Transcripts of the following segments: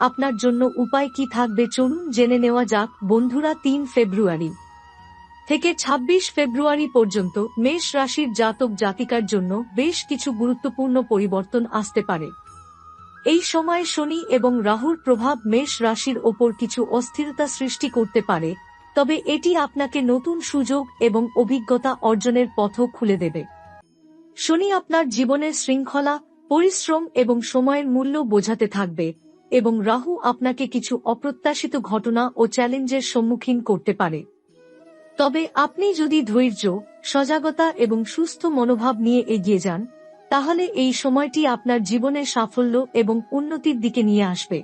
আপনার জন্য উপায় কি থাকবে চলুন জেনে নেওয়া যাক, বন্ধুরা তিন ফেব্রুয়ারি থেকে ২৬ ফেব্রুয়ারি পর্যন্ত মেষ রাশির জাতক জাতিকার জন্য বেশ কিছু গুরুত্বপূর্ণ পরিবর্তন আসতে পারে। এই সময় শনি এবং রাহুর প্রভাব মেষ রাশির ওপর কিছু অস্থিরতা সৃষ্টি করতে পারে, তবে এটি আপনাকে নতুন সুযোগ এবং অভিজ্ঞতা অর্জনের পথও খুলে দেবে। শনি আপনার জীবনের শৃঙ্খলা, পরিশ্রম এবং সময়ের মূল্য বোঝাতে থাকবে। এবং রাহু আপনাকে কিছু অপ্রত্যাশিত ঘটনা ও চ্যালেঞ্জের সম্মুখীন করতে পারে। তবে আপনি যদি ধৈর্য, সজাগতা এবং সুস্থ মনোভাব নিয়ে এগিয়ে যান, তাহলে এই সময়টি আপনার জীবনের সাফল্য এবং উন্নতির দিকে নিয়ে আসবে।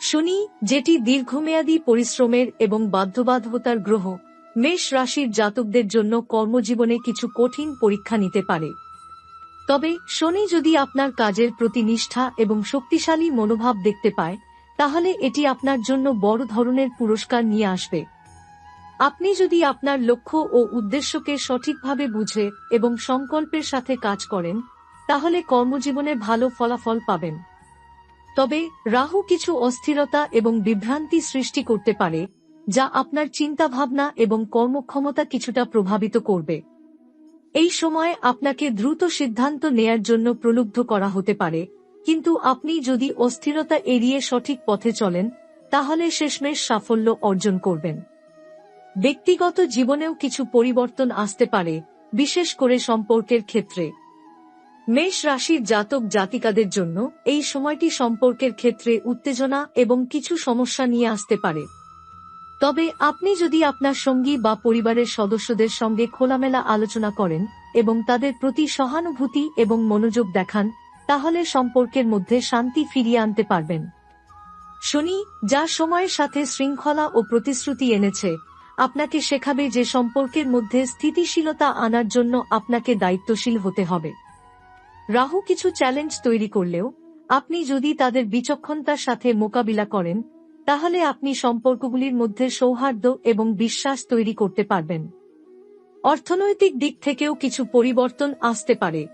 শনি, যেটি দীর্ঘমেয়াদী পরিশ্রমের এবং বাধ্যবাধকতার গ্রহ, মেষ রাশির জাতকদের জন্য কর্মজীবনে কিছু কঠিন পরীক্ষা নিতে পারে। তবে, শনি যদি আপনার কাজের প্রতি নিষ্ঠা এবং শক্তিশালী মনোভাব দেখতে পায়, তাহলে এটি আপনার জন্য বড় ধরনের পুরস্কার নিয়ে আসবে। আপনি যদি আপনার লক্ষ্য ও উদ্দেশ্যকে সঠিকভাবে বুঝে এবং সংকল্পের সাথে কাজ করেন, তাহলে কর্মজীবনে ভালো ফলাফল পাবেন। তবে, রাহু কিছু অস্থিরতা এবং বিভ্রান্তি সৃষ্টি করতে পারে, যা আপনার চিন্তাভাবনা এবং কর্মক্ষমতা কিছুটা প্রভাবিত করবে। এই সময় আপনাকে দ্রুত সিদ্ধান্ত নেয়ার জন্য প্রলুব্ধ করা হতে পারে, কিন্তু আপনি যদি অস্থিরতা এড়িয়ে সঠিক পথে চলেন, তাহলে শেষমেশ সাফল্য অর্জন করবেন। ব্যক্তিগত জীবনেও কিছু পরিবর্তন আসতে পারে, বিশেষ করে সম্পর্কের ক্ষেত্রে। মেষ রাশির জাতক জাতিকাদের জন্য এই সময়টি সম্পর্কের ক্ষেত্রে উত্তেজনা এবং কিছু সমস্যা নিয়ে আসতে পারে। তবে আপনি যদি আপনার সঙ্গী বা পরিবারের সদস্যদের সঙ্গে খোলামেলা আলোচনা করেন এবং তাদের প্রতি সহানুভূতি এবং মনোযোগ দেখান, তাহলে সম্পর্কের মধ্যে শান্তি ফিরিয়ে আনতে পারবেন। শনি, যা সময়ের সাথে শৃঙ্খলা ও প্রতিশ্রুতি এনেছে, আপনাকে শেখাবে যে সম্পর্কের মধ্যে স্থিতিশীলতা আনার জন্য আপনাকে দায়িত্বশীল হতে হবে। রাহু কিছু চ্যালেঞ্জ তৈরি করলেও, আপনি যদি তাদের বিচক্ষণতার সাথে মোকাবিলা করেন তাহলে আপনি সম্পর্কগুলির মধ্যে সৌহার্দ্য এবং বিশ্বাস তৈরি করতে পারবেন। অর্থনৈতিক দিক থেকেও কিছু পরিবর্তন আসতে পারে।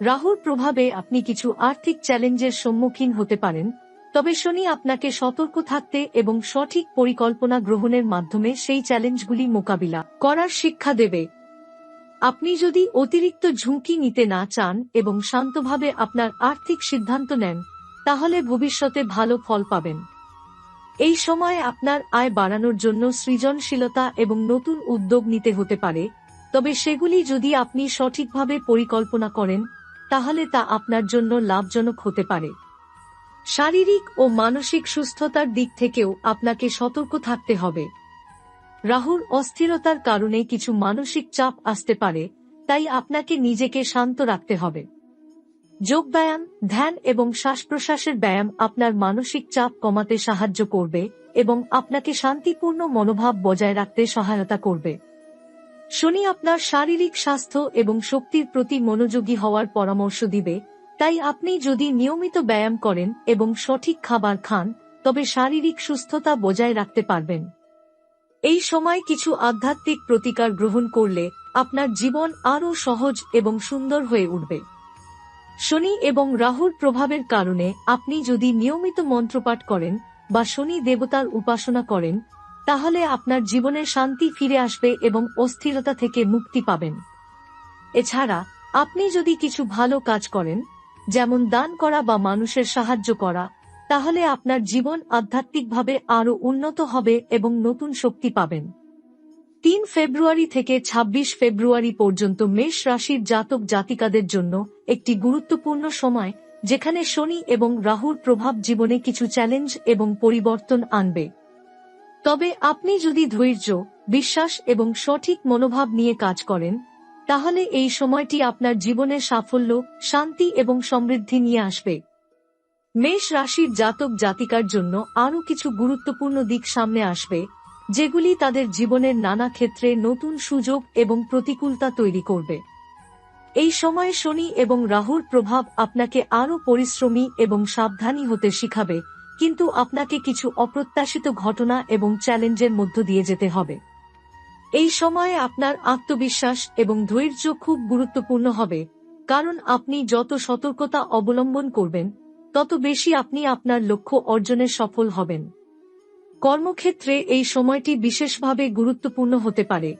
রাহুর প্রভাবে আপনি কিছু আর্থিক চ্যালেঞ্জের সম্মুখীন হতে পারেন, তবে শনি আপনাকে সতর্ক থাকতে এবং সঠিক পরিকল্পনা গ্রহণের মাধ্যমে সেই চ্যালেঞ্জগুলি মোকাবিলা করার শিক্ষা দেবে। আপনি যদি অতিরিক্ত ঝুঁকি নিতে না চান এবং শান্তভাবে আপনার আর্থিক সিদ্ধান্ত নেন, তাহলে ভবিষ্যতে ভালো ফল পাবেন। এই সময় আপনার আয় বাড়ানোর জন্য সৃজনশীলতা এবং নতুন উদ্যোগ নিতে হতে পারে, তবে সেগুলি যদি আপনি সঠিকভাবে পরিকল্পনা করেন, তাহলে তা আপনার জন্য লাভজনক হতে পারে। শারীরিক ও মানসিক সুস্থতার দিক থেকেও আপনাকে সতর্ক থাকতে হবে। রাহুর অস্থিরতার কারণে কিছু মানসিক চাপ আসতে পারে, তাই আপনাকে নিজেকে শান্ত রাখতে হবে। যোগ ব্যায়াম ধ্যান এবং শ্বাস প্রশ্বাসের ব্যায়াম আপনার মানসিক চাপ কমাতে সাহায্য করবে এবং আপনাকে শান্তিপূর্ণ মনোভাব বজায় রাখতে সহায়তা করবে। শনি আপনার শারীরিক স্বাস্থ্য এবং শক্তির প্রতি মনোযোগী হওয়ার পরামর্শ দিবে, তাই আপনি যদি নিয়মিত ব্যায়াম করেন এবং সঠিক খাবার খান, তবে শারীরিক সুস্থতা বজায় রাখতে পারবেন। এই সময় কিছু আধ্যাত্মিক প্রতিকার গ্রহণ করলে আপনার জীবন আরও সহজ এবং সুন্দর হয়ে উঠবে। শনি এবং রাহুর প্রভাবের কারণে আপনি যদি নিয়মিত মন্ত্রপাঠ করেন বা শনি দেবতার উপাসনা করেন, তাহলে আপনার জীবনে শান্তি ফিরে আসবে এবং অস্থিরতা থেকে মুক্তি পাবেন। এছাড়া, আপনি যদি কিছু ভালো কাজ করেন, যেমন দান করা বা মানুষের সাহায্য করা, তাহলে আপনার জীবন আধ্যাত্মিকভাবে আরও উন্নত হবে এবং নতুন শক্তি পাবেন। তিন ফেব্রুয়ারি থেকে ২৬ ফেব্রুয়ারি পর্যন্ত মেষ রাশির জাতক জাতিকাদের জন্য একটি গুরুত্বপূর্ণ সময়, যেখানে শনি এবং রাহুর প্রভাব জীবনে কিছু চ্যালেঞ্জ এবং পরিবর্তন আনবে। তবে আপনি যদি ধৈর্য, বিশ্বাস এবং সঠিক মনোভাব নিয়ে কাজ করেন, তাহলে এই সময়টি আপনার জীবনের সাফল্য, শান্তি এবং সমৃদ্ধি নিয়ে আসবে। মেষ রাশির জাতক জাতিকার জন্য আরও কিছু গুরুত্বপূর্ণ দিক সামনে আসবে। যেগুলি তাদের জীবনের নানা ক্ষেত্রে নতুন সুযোগ এবং প্রতিকূলতা তৈরি করবে। এই সময়ে শনি এবং রাহুর প্রভাব আপনাকে আরও পরিশ্রমী এবং সাবধানী হতে শিখাবে, কিন্তু আপনাকে কিছু অপ্রত্যাশিত ঘটনা এবং চ্যালেঞ্জের মধ্য দিয়ে যেতে হবে। এই সময়ে আপনার আত্মবিশ্বাস এবং ধৈর্য খুব গুরুত্বপূর্ণ হবে, কারণ আপনি যত সতর্কতা অবলম্বন করবেন, তত বেশি আপনি আপনার লক্ষ্য অর্জনে সফল হবেন। কর্মক্ষেত্রে এই সময়টি বিশেষভাবে গুরুত্বপূর্ণ হতে পারে।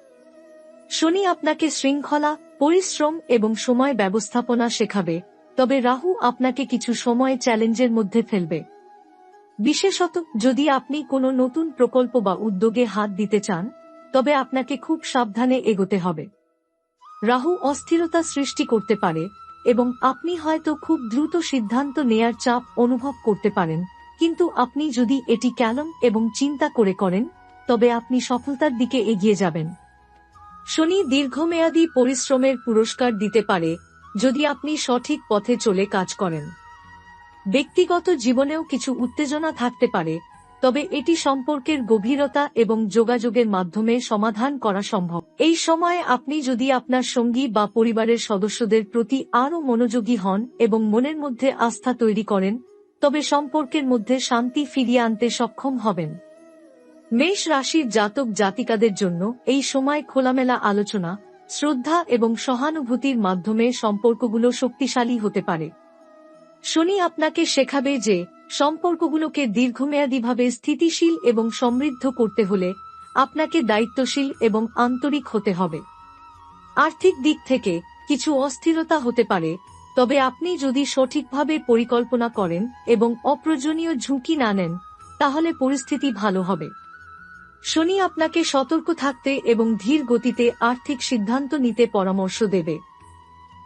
শনি আপনাকে শৃঙ্খলা, পরিশ্রম এবং সময় ব্যবস্থাপনা শেখাবে, তবে রাহু আপনাকে কিছু সময় চ্যালেঞ্জের মধ্যে ফেলবে। বিশেষত যদি আপনি কোনো নতুন প্রকল্প বা উদ্যোগে হাত দিতে চান, তবে আপনাকে খুব সাবধানে এগোতে হবে। রাহু অস্থিরতা সৃষ্টি করতে পারে এবং আপনি হয়তো খুব দ্রুত সিদ্ধান্ত নেয়ার চাপ অনুভব করতে পারেন। কিন্তু আপনি যদি এটি ক্যালম এবং চিন্তা করে করেন, তবে আপনি সফলতার দিকে এগিয়ে যাবেন। শনি দীর্ঘমেয়াদী পরিশ্রমের পুরস্কার দিতে পারে, যদি আপনি সঠিক পথে চলে কাজ করেন। ব্যক্তিগত জীবনেও কিছু উত্তেজনা থাকতে পারে, তবে এটি সম্পর্কের গভীরতা এবং যোগাযোগের মাধ্যমে সমাধান করা সম্ভব। এই সময়ে আপনি যদি আপনার সঙ্গী বা পরিবারের সদস্যদের প্রতি আরও মনোযোগী হন এবং মনের মধ্যে আস্থা তৈরি করেন তবে সম্পর্কের মধ্যে শান্তি ফিরিয়ে আনতে সক্ষম হবেন। মেষ রাশির জাতক জাতিকাদের জন্য এই সময় খোলামেলা আলোচনা, শ্রদ্ধা এবং সহানুভূতির মাধ্যমে সম্পর্কগুলো শক্তিশালী হতে পারে। শনি আপনাকে শেখাবে যে, সম্পর্কগুলোকে দীর্ঘমেয়াদীভাবে স্থিতিশীল এবং সমৃদ্ধ করতে হলে আপনাকে দায়িত্বশীল এবং আন্তরিক হতে হবে। আর্থিক দিক থেকে কিছু অস্থিরতা হতে পারে তবে আপনি যদি সঠিকভাবে পরিকল্পনা করেন এবং অপ্রয়োজনীয় ঝুঁকি না নেন, তাহলে পরিস্থিতি ভালো হবে। শনি আপনাকে সতর্ক থাকতে এবং ধীর গতিতে আর্থিক সিদ্ধান্ত নিতে পরামর্শ দেবে।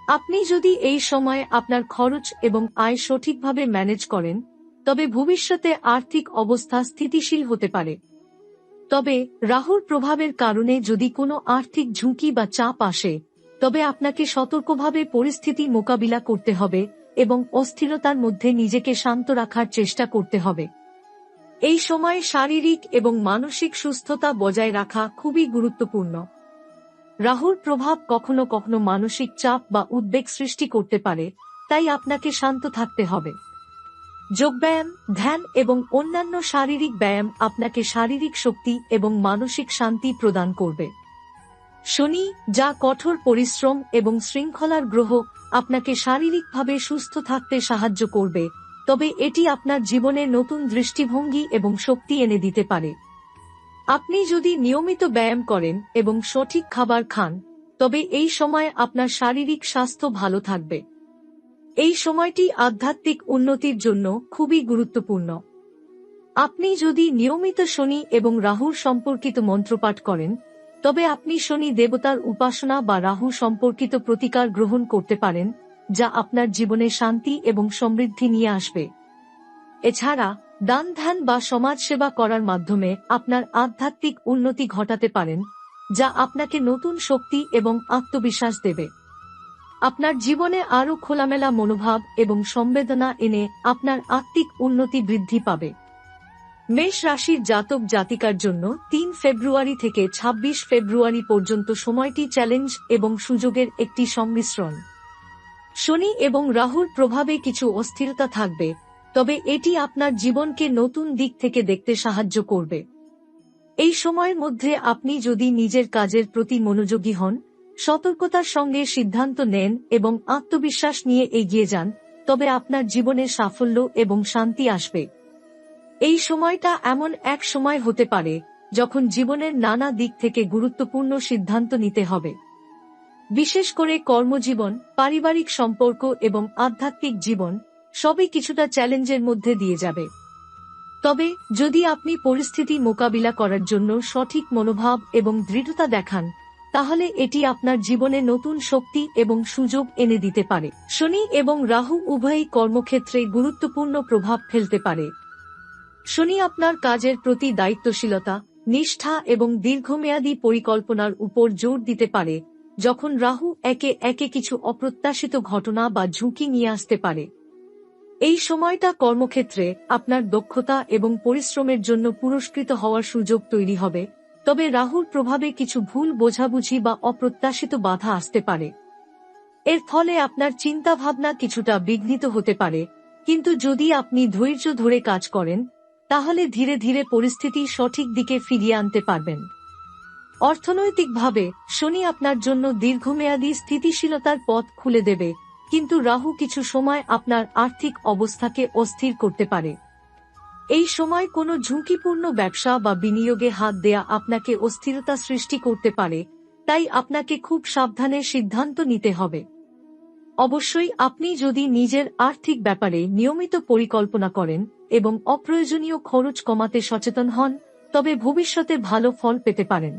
আপনি যদি এই সময় আপনার খরচ এবং আয় সঠিকভাবে ম্যানেজ করেন, তবে ভবিষ্যতে আর্থিক অবস্থা স্থিতিশীল হতে পারে। তবে রাহুর প্রভাবের কারণে যদি কোনো আর্থিক ঝুঁকি বা চাপ আসে তবে আপনাকে সতর্কভাবে পরিস্থিতি মোকাবিলা করতে হবে এবং অস্থিরতার মধ্যে নিজেকে শান্ত রাখার চেষ্টা করতে হবে। এই সময় শারীরিক এবং মানসিক সুস্থতা বজায় রাখা খুবই গুরুত্বপূর্ণ। রাহুর প্রভাব কখনো কখনো মানসিক চাপ বা উদ্বেগ সৃষ্টি করতে পারে, তাই আপনাকে শান্ত থাকতে হবে। যোগব্যায়াম, ধ্যান এবং অন্যান্য শারীরিক ব্যায়াম আপনাকে শারীরিক শক্তি এবং মানসিক শান্তি প্রদান করবে। শনি, যা কঠোর পরিশ্রম এবং শৃঙ্খলার গ্রহ, আপনাকে শারীরিকভাবে সুস্থ থাকতে সাহায্য করবে, তবে এটি আপনার জীবনে নতুন দৃষ্টিভঙ্গি এবং শক্তি এনে দিতে পারে। আপনি যদি নিয়মিত ব্যায়াম করেন এবং সঠিক খাবার খান, তবে এই সময় আপনার শারীরিক স্বাস্থ্য ভালো থাকবে। এই সময়টি আধ্যাত্মিক উন্নতির জন্য খুবই গুরুত্বপূর্ণ। আপনি যদি নিয়মিত শনি এবং রাহুর সম্পর্কিত মন্ত্রপাঠ করেন তবে আপনি শনি দেবতার উপাসনা বা রাহু সম্পর্কিত প্রতিকার গ্রহণ করতে পারেন, যা আপনার জীবনে শান্তি এবং সমৃদ্ধি নিয়ে আসবে। এছাড়া দান ধ্যান বা সমাজ সেবা করার মাধ্যমে আপনার আধ্যাত্মিক উন্নতি ঘটাতে পারেন, যা আপনাকে নতুন শক্তি এবং আত্মবিশ্বাস দেবে। আপনার জীবনে আরও খোলামেলা মনোভাব এবং সংবেদনা এনে আপনার আত্মিক উন্নতি বৃদ্ধি পাবে। মেষ রাশির জাতক জাতিকার জন্য তিন ফেব্রুয়ারি থেকে ২৬ ফেব্রুয়ারি পর্যন্ত সময়টি চ্যালেঞ্জ এবং সুযোগের একটি সংমিশ্রণ। শনি এবং রাহুর প্রভাবে কিছু অস্থিরতা থাকবে, তবে এটি আপনার জীবনকে নতুন দিক থেকে দেখতে সাহায্য করবে। এই সময়ের মধ্যে আপনি যদি নিজের কাজের প্রতি মনোযোগী হন, সতর্কতার সঙ্গে সিদ্ধান্ত নেন এবং আত্মবিশ্বাস নিয়ে এগিয়ে যান, তবে আপনার জীবনে সাফল্য এবং শান্তি আসবে। এই সময়টা এমন এক সময় হতে পারে, যখন জীবনের নানা দিক থেকে গুরুত্বপূর্ণ সিদ্ধান্ত নিতে হবে। বিশেষ করে কর্মজীবন, পারিবারিক সম্পর্ক এবং আধ্যাত্মিক জীবন, সবই কিছুটা চ্যালেঞ্জের মধ্যে দিয়ে যাবে। তবে, যদি আপনি পরিস্থিতি মোকাবিলা করার জন্য সঠিক মনোভাব এবং দৃঢ়তা দেখান, তাহলে এটি আপনার জীবনে নতুন শক্তি এবং সুযোগ এনে দিতে পারে। শনি এবং রাহু উভয়ই কর্মক্ষেত্রে গুরুত্বপূর্ণ প্রভাব ফেলতে পারে। শনি আপনার কাজের প্রতি দায়িত্বশীলতা, নিষ্ঠা এবং দীর্ঘমেয়াদী পরিকল্পনার উপর জোর দিতে পারে, যখন রাহু একে একে কিছু অপ্রত্যাশিত ঘটনা বা ঝুঁকি নিয়ে আসতে পারে। এই সময়টা কর্মক্ষেত্রে আপনার দক্ষতা এবং পরিশ্রমের জন্য পুরস্কৃত হওয়ার সুযোগ তৈরি হবে, তবে রাহুর প্রভাবে কিছু ভুল বোঝাবুঝি বা অপ্রত্যাশিত বাধা আসতে পারে। এর ফলে আপনার চিন্তাভাবনা কিছুটা বিঘ্নিত হতে পারে, কিন্তু যদি আপনি ধৈর্য ধরে কাজ করেন তাহলে ধীরে ধীরে পরিস্থিতি সঠিক দিকে ফিরিয়ে আনতে পারবেন। অর্থনৈতিকভাবে, শনি আপনার জন্য দীর্ঘমেয়াদী স্থিতিশীলতার পথ খুলে দেবে, কিন্তু রাহু কিছু সময় আপনার আর্থিক অবস্থাকে অস্থির করতে পারে। এই সময় কোনো ঝুঁকিপূর্ণ ব্যবসা বা বিনিয়োগে হাত দেয়া আপনাকে অস্থিরতা সৃষ্টি করতে পারে, তাই আপনাকে খুব সাবধানে সিদ্ধান্ত নিতে হবে। অবশ্যই আপনি যদি নিজের আর্থিক ব্যাপারে নিয়মিত পরিকল্পনা করেন এবং অপ্রয়োজনীয় খরচ কমাতে সচেতন হন, তবে ভবিষ্যতে ভালো ফল পেতে পারেন।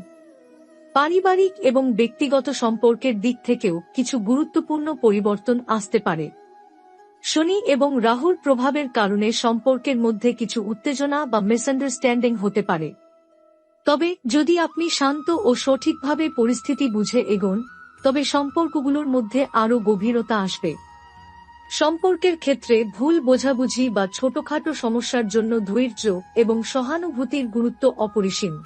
পারিবারিক এবং ব্যক্তিগত সম্পর্কের দিক থেকেও কিছু গুরুত্বপূর্ণ পরিবর্তন আসতে পারে। শনি এবং রাহুর প্রভাবের কারণে সম্পর্কের মধ্যে কিছু উত্তেজনা বা মিসআন্ডারস্ট্যান্ডিং হতে পারে। তবে যদি আপনি শান্ত ও সঠিকভাবে পরিস্থিতি বুঝে এগোন তবে সম্পর্কগুলোর মধ্যে আরও গভীরতা আসবে। সম্পর্কের ক্ষেত্রে ভুল বোঝাবুঝি বা ছোটখাটো সমস্যার জন্য ধৈর্য এবং সহানুভূতির গুরুত্ব অপরিসীম।